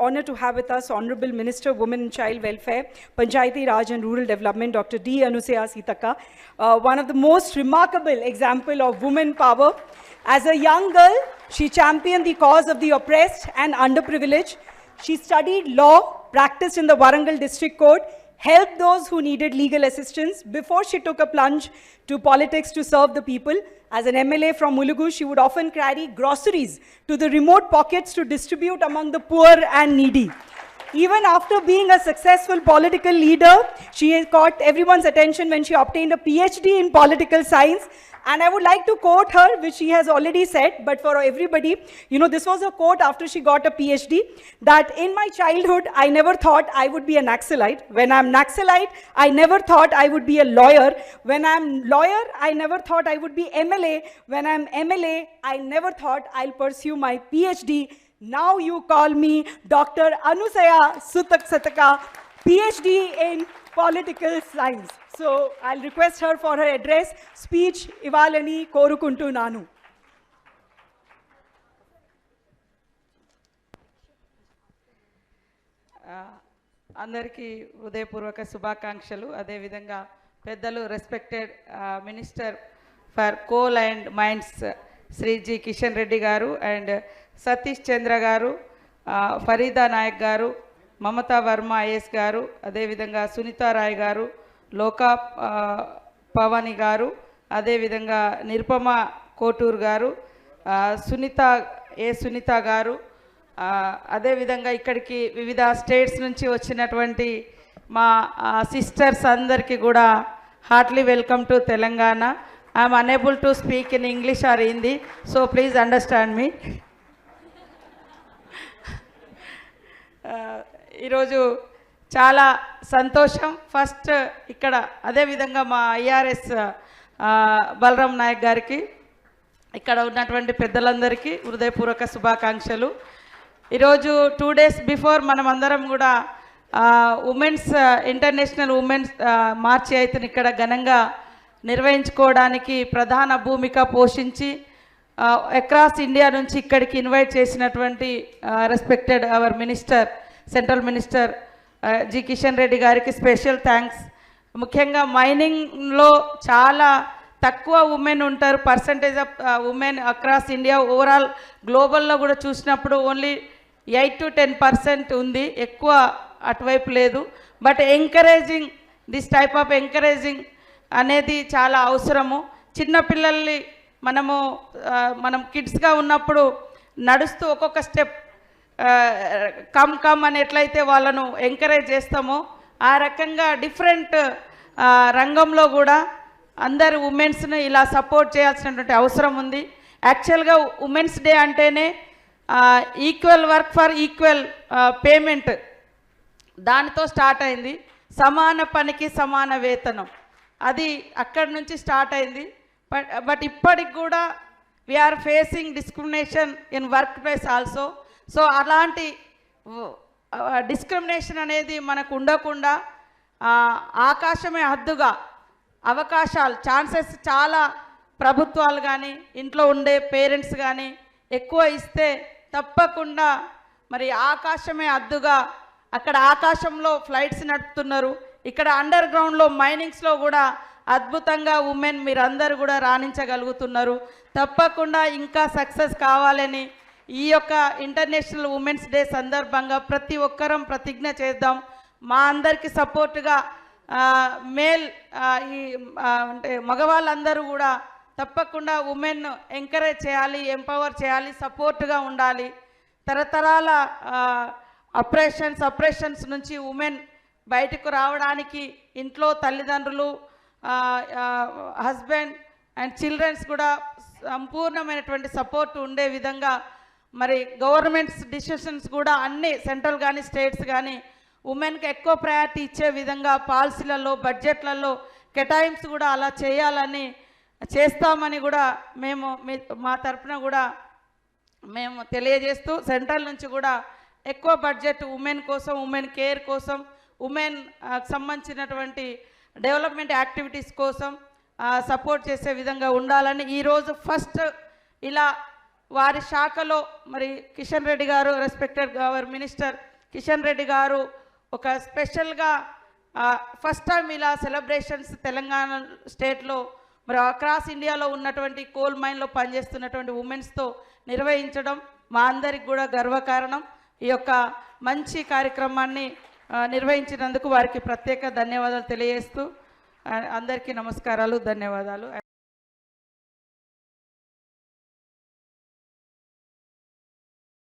honor to have with us Honorable Minister Women and Child Welfare, Panchayati Raj and Rural Development, Dr. D. Anusaya Sitaka, uh, one of the most remarkable example of woman power. As a young girl, she championed the cause of the oppressed and underprivileged. She studied law, practiced in the Warangal District Court, helped those who needed legal assistance before she took a plunge to politics to serve the people. As an MLA from Mulugu, she would often carry groceries to the remote pockets to distribute among the poor and needy. Even after being a successful political leader, she caught everyone's attention when she obtained a PhD in political science. And I would like to quote her, which she has already said, but for everybody, you know, this was a quote after she got a PhD that in my childhood, I never thought I would be a Naxalite. When I'm Naxalite, I never thought I would be a lawyer. When I'm lawyer, I never thought I would be MLA. When I'm MLA, I never thought I'll pursue my PhD. Now you call me Dr. Anusaya Sutak Sataka, PhD in political science. So I request her for her address speech ఇవ్వాలని కోరుకుంటున్నాను అందరికీ హృదయపూర్వక శుభాకాంక్షలు. అదేవిధంగా పెద్దలు respected minister for coal and mines Shri G Kishan Reddy గారు and Satish చంద్ర గారు ఫరీదా నాయక్ గారు మమతా వర్మ ఐఎస్ గారు అదేవిధంగా సునీతారాయ్ గారు లోకా పవని గారు అదేవిధంగా నిర్పమ కోటూర్ గారు సునీత ఏ సునీత గారు అదేవిధంగా ఇక్కడికి వివిధ స్టేట్స్ నుంచి వచ్చినటువంటి మా సిస్టర్స్ అందరికీ కూడా heartly welcome to Telangana. I'm unable to speak in English or Hindi so please understand me ఈరోజు చాలా సంతోషం. ఫస్ట్ ఇక్కడ అదేవిధంగా మా ఐఆర్ఎస్ బలరాం నాయక్ గారికి ఇక్కడ ఉన్నటువంటి పెద్దలందరికీ హృదయపూర్వక శుభాకాంక్షలు. ఈరోజు టూ డేస్ బిఫోర్ మనం అందరం కూడా ఉమెన్స్ ఇంటర్నేషనల్ ఉమెన్స్ మార్చి అయితే ఇక్కడ ఘనంగా నిర్వహించుకోవడానికి ప్రధాన భూమిక పోషించి అక్రాస్ ఇండియా నుంచి ఇక్కడికి ఇన్వైట్ చేసినటువంటి respected our minister central minister G Kishan Reddy గారికి స్పెషల్ థ్యాంక్స్ ముఖ్యంగా మైనింగ్లో చాలా తక్కువ ఉమెన్ ఉంటారు. Percentage of women across India overall గ్లోబల్లో కూడా చూసినప్పుడు only eight to ten percent ఉంది. ఎక్కువ అటువైపు లేదు. But encouraging this type of encouraging అనేది చాలా అవసరము. చిన్నపిల్లల్ని మనము మనం కిడ్స్గా ఉన్నప్పుడు నడుస్తూ ఒక్కొక్క స్టెప్ కమ్ కమ్ అని ఎట్లయితే వాళ్ళను ఎంకరేజ్ చేస్తామో ఆ రకంగా డిఫరెంట్ రంగంలో కూడా అందరు ఉమెన్స్ను ఇలా సపోర్ట్ చేయాల్సినటువంటి అవసరం ఉంది. యాక్చువల్గా ఉమెన్స్ డే అంటేనే equal work for equal payment. దానితో స్టార్ట్ అయింది. సమాన పనికి సమాన వేతనం. అది అక్కడి నుంచి స్టార్ట్ అయింది. బట్ బట్ ఇప్పటికి కూడా we are facing discrimination in work place also so అలాంటి డిస్క్రిమినేషన్ అనేది మనకు ఉండకుండా ఆకాశమే హద్దుగా అవకాశాలు ఛాన్సెస్ చాలా ప్రభుత్వాలు కానీ ఇంట్లో ఉండే పేరెంట్స్ కానీ ఎక్కువ ఇస్తే తప్పకుండా మరి ఆకాశమే హద్దుగా అక్కడ ఆకాశంలో ఫ్లైట్స్ నడుపుతున్నారు. ఇక్కడ అండర్ గ్రౌండ్లో మైనింగ్స్లో కూడా అద్భుతంగా ఉమెన్ మీరందరూ కూడా రాణించగలుగుతున్నారు. తప్పకుండా ఇంకా సక్సెస్ కావాలని ఈ యొక్క ఇంటర్నేషనల్ ఉమెన్స్ డే సందర్భంగా ప్రతి ఒక్కరం ప్రతిజ్ఞ చేద్దాం. మా అందరికీ సపోర్టుగా మేల్ ఈ అంటే మగవాళ్ళందరూ కూడా తప్పకుండా ఉమెన్ ఎంకరేజ్ చేయాలి ఎంపవర్ చేయాలి సపోర్ట్గా ఉండాలి. తరతరాల అప్రేషన్స్ అప్రేషన్స్ నుంచి ఉమెన్ బయటకు రావడానికి ఇంట్లో తల్లిదండ్రులు హస్బెండ్ అండ్ చిల్డ్రన్స్ కూడా సంపూర్ణమైనటువంటి సపోర్ట్ ఉండే విధంగా మరి గవర్నమెంట్స్ డిసిషన్స్ కూడా అన్ని సెంట్రల్ కానీ స్టేట్స్ కానీ ఉమెన్కి ఎక్కువ ప్రయారిటీ ఇచ్చే విధంగా పాలసీలలో బడ్జెట్లలో కేటాయింప్స్ కూడా అలా చేయాలని చేస్తామని కూడా మేము మీ మా తరపున కూడా మేము తెలియజేస్తూ సెంట్రల్ నుంచి కూడా ఎక్కువ బడ్జెట్ ఉమెన్ కోసం ఉమెన్ కేర్ కోసం ఉమెన్ సంబంధించినటువంటి డెవలప్మెంట్ యాక్టివిటీస్ కోసం సపోర్ట్ చేసే విధంగా ఉండాలని ఈరోజు ఫస్ట్ ఇలా వారి శాఖలో మరి Kishan Reddy garu respected our minister Kishan Reddy garu ఒక స్పెషల్గా ఫస్ట్ టైం ఇలా సెలబ్రేషన్స్ తెలంగాణ స్టేట్లో మరి అక్రాస్ ఇండియాలో ఉన్నటువంటి కోల్ మైన్లో పనిచేస్తున్నటువంటి ఉమెన్స్తో నిర్వహించడం మా అందరికి కూడా గర్వకారణం. ఈ యొక్క మంచి కార్యక్రమాన్ని నిర్వహించినందుకు వారికి ప్రత్యేక ధన్యవాదాలు తెలియజేస్తూ అందరికీ నమస్కారాలు ధన్యవాదాలు.